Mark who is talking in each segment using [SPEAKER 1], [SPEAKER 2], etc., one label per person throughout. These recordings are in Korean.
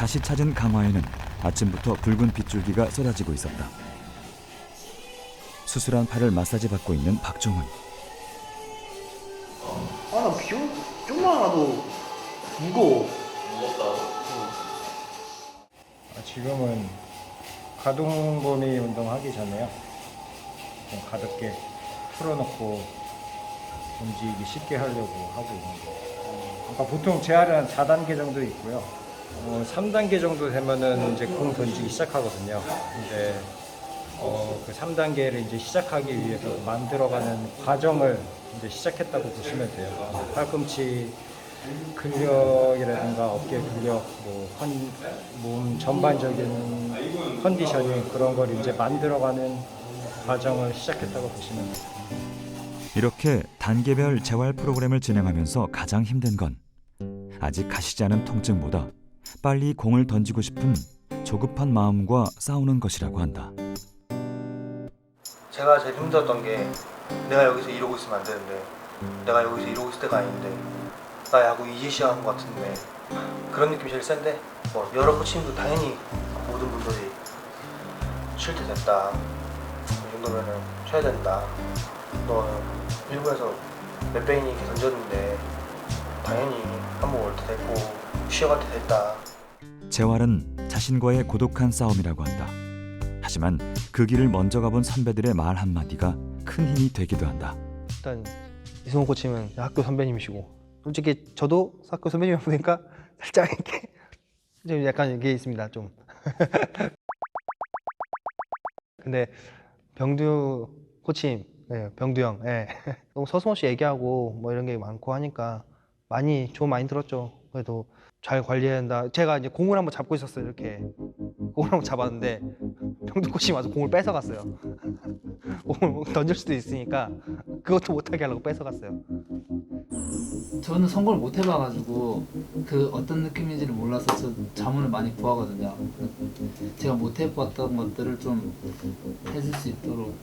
[SPEAKER 1] 다시 찾은 강화에는 아침부터 붉은 빗줄기가 쏟아지고 있었다. 수술한 팔을 마사지 받고 있는 박종훈.
[SPEAKER 2] 아나 비용 좀만 하나도 무거워
[SPEAKER 3] 아, 지금은 가동범위 운동하기 전에요. 좀 가볍게 풀어놓고 움직이기 쉽게 하려고 하고 있는 거예요. 그러니까 보통 재활은 한 4단계 정도 있고요. 어, 3단계 정도 되면은 이제 공 던지기 시작하거든요. 근데 어, 그 3단계를 이제 시작하기 위해서 만들어가는 과정을 이제 시작했다고 보시면 돼요. 팔꿈치 근력이라든가 어깨 근력, 뭐, 컨, 몸 전반적인 컨디셔닝 그런 걸 이제 만들어가는 과정을 시작했다고 보시면 돼요.
[SPEAKER 1] 이렇게 단계별 재활 프로그램을 진행하면서 가장 힘든 건 아직 가시지 않은 통증보다 빨리 공을 던지고 싶은 조급한 마음과 싸우는 것이라고 한다.
[SPEAKER 4] 제가 제일 힘들었던 게 내가 여기서 이러고 있으면 안 되는데 내가 여기서 이러고 있을 때가 아닌데 나 야구 시작한 것 같은데 그런 느낌이 제일 센데 뭐 여러 코치님도 당연히 모든 분들이 쉴 때 됐다. 이 정도면은 쉬어야 된다. 너 일부에서 몇백 이닝 이렇게 던졌는데 당연히 한번 올 때 됐고 쉬어갈 때 됐다
[SPEAKER 1] 재활은 자신과의 고독한 싸움이라고 한다. 하지만 그 길을 먼저 가본 선배들의 말 한마디가 큰 힘이 되기도 한다.
[SPEAKER 2] 일단 이승훈 코치는 학교 선배님이시고 솔직히 저도 학교 선배님이다 보니까 살짝 이렇게 좀 약간 이게 있습니다 좀 근데 병두 코치님 네, 병두 형 예. 너무 서슴없이 얘기하고 뭐 이런 게 많고 하니까 많이 좀 많이 들었죠 그래도 잘 관리해야 된다. 제가 이제 공을 한번 잡고 있었어요 이렇게. 공을 한번 잡았는데 병두 코치님 와서 공을 뺏어갔어요. 공을 던질 수도 있으니까 그것도 못하게 하려고 뺏어갔어요.
[SPEAKER 5] 저는 선거를 못 해봐가지고 그 어떤 느낌인지를 몰라서 저 자문을 많이 구하거든요. 제가 못 해봤던 것들을 좀 해줄 수 있도록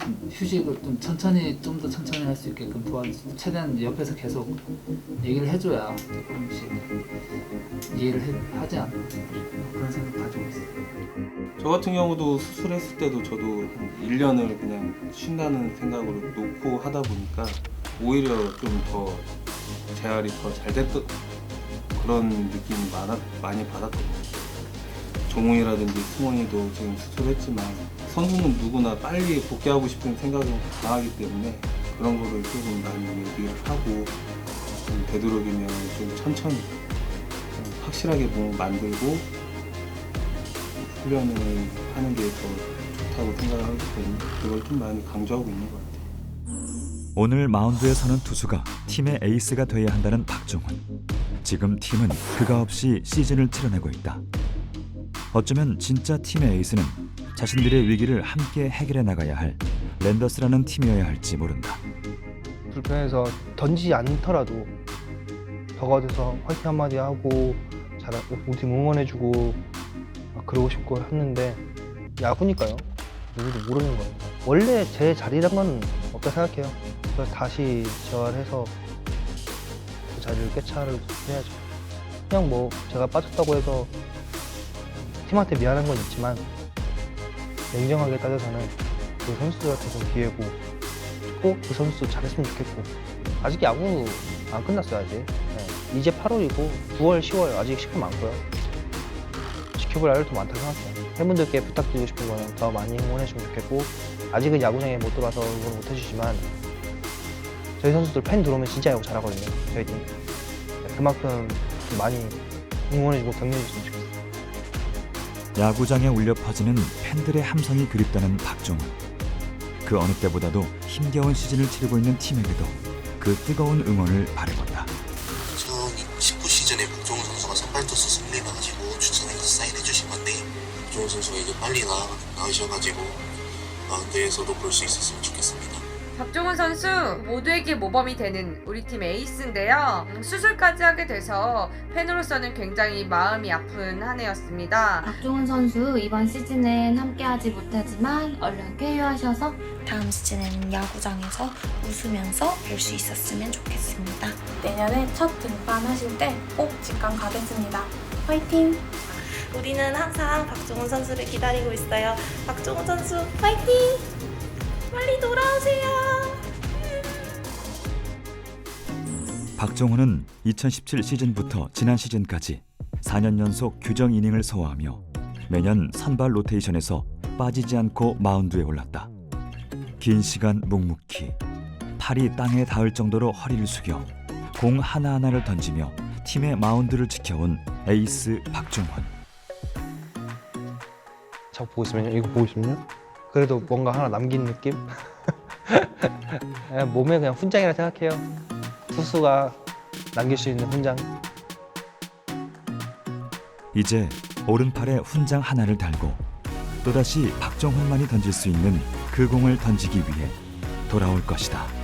[SPEAKER 5] 좀 휴식을 좀 천천히 좀 더 천천히 할 수 있게끔 도와주. 최대한 옆에서 계속 얘기를 해줘야 조금씩 이해를 해- 하지 않나 그런 생각 가지고 있어요.
[SPEAKER 6] 저 같은 경우도 수술했을 때도 저도 한 1년을 그냥 쉰다는 생각으로 놓고 하다 보니까 오히려 좀 더 재활이 더 잘 됐던 그런 느낌이 많아, 많이 받았던 것 같아요. 종훈이라든지 승원이도 지금 수술했지만 선수는 누구나 빨리 복귀하고 싶은 생각이 강하기 때문에 그런 거를 조금 많이 얘기를 하고 좀 되도록이면 좀 천천히 좀 확실하게 몸을 만들고 훈련을 하는 게 더 좋다고 생각을 하기 때문에 그걸 좀 많이 강조하고 있는 것 같아요.
[SPEAKER 1] 오늘 마운드에 서는 투수가 팀의 에이스가 돼야 한다는 박종훈. 지금 팀은 그가 없이 시즌을 치러내고 있다. 어쩌면 진짜 팀의 에이스는 자신들의 위기를 함께 해결해 나가야 할 랜더스라는 팀이어야 할지 모른다.
[SPEAKER 2] 불편해서 던지지 않더라도 더가돼서 화이팅 한마디 하고 잘 우리 팀 응원해주고 막 그러고 싶고 했는데 야구니까요. 누구도 모르는 거예요. 원래 제 자리란 건 없다 생각해요. 그래서 다시 재활해서 그 자리를 꿰차를 해야죠. 그냥 뭐 제가 빠졌다고 해서 팀한테 미안한 건 있지만 냉정하게 따져서는 그 선수들한테 좀 기회고 꼭 그 선수 잘했으면 좋겠고 아직 야구 안 끝났어요 아직 네. 이제 8월이고 9월 10월 아직 시간 많고요 지켜볼 날도 많다고 생각해요 팬분들께 부탁드리고 싶은 거는 더 많이 응원해주면 좋겠고 아직은 야구장에 못 들어와서 응원 못 해주지만 저희 선수들 팬 들어오면 진짜 야구 잘하거든요 저희 팀 네, 그만큼 좀 많이 응원해주고 격려해줬으면 좋겠어요
[SPEAKER 1] 야구장에 울려 퍼지는 팬들의 함성이 그립다는 박종훈. 그 어느 때보다도 힘겨운 시즌을 치르고 있는 팀에게도 그 뜨거운 응원을 바래본다.
[SPEAKER 7] 2019 시즌에 박종훈 선수가 선발 투수 승리 나가지고 추천해서 사인해 주신 건데 박종훈 선수가 이제 빨리 나, 나으셔가지고 마운드에서도 볼 수 있었으면 좋겠습니다.
[SPEAKER 8] 박종훈 선수 모두에게 모범이 되는 우리 팀 에이스인데요. 음, 수술까지 하게 돼서 팬으로서는 굉장히 마음이 아픈 한 해였습니다.
[SPEAKER 9] 박종훈 선수 이번 시즌은 함께하지 못하지만 얼른 쾌유하셔서
[SPEAKER 10] 다음 시즌에는 야구장에서 웃으면서 볼 수 있었으면 좋겠습니다.
[SPEAKER 11] 내년에 첫 등판하실 때 꼭 직관 가겠습니다. 화이팅!
[SPEAKER 10] 우리는 항상 박종훈 선수를 기다리고 있어요. 박종훈 선수 파이팅! 빨리 돌아오세요.
[SPEAKER 1] 박정훈은 2017 시즌부터 지난 시즌까지 4년 연속 규정 이닝을 소화하며 매년 선발 로테이션에서 빠지지 않고 마운드에 올랐다. 긴 시간 묵묵히 팔이 땅에 닿을 정도로 허리를 숙여 공 하나하나를 던지며 팀의 마운드를 지켜온 에이스 박종훈.
[SPEAKER 2] 저 보고 있으면요. 이거 보고 있으면요. 그래도 뭔가 하나 남긴 느낌? 그냥 몸에 그냥 훈장이라 생각해요. 투수가 남길 수 있는 훈장.
[SPEAKER 1] 이제 오른팔에 훈장 하나를 달고 또다시 박정훈만이 던질 수 있는 그 공을 던지기 위해 돌아올 것이다.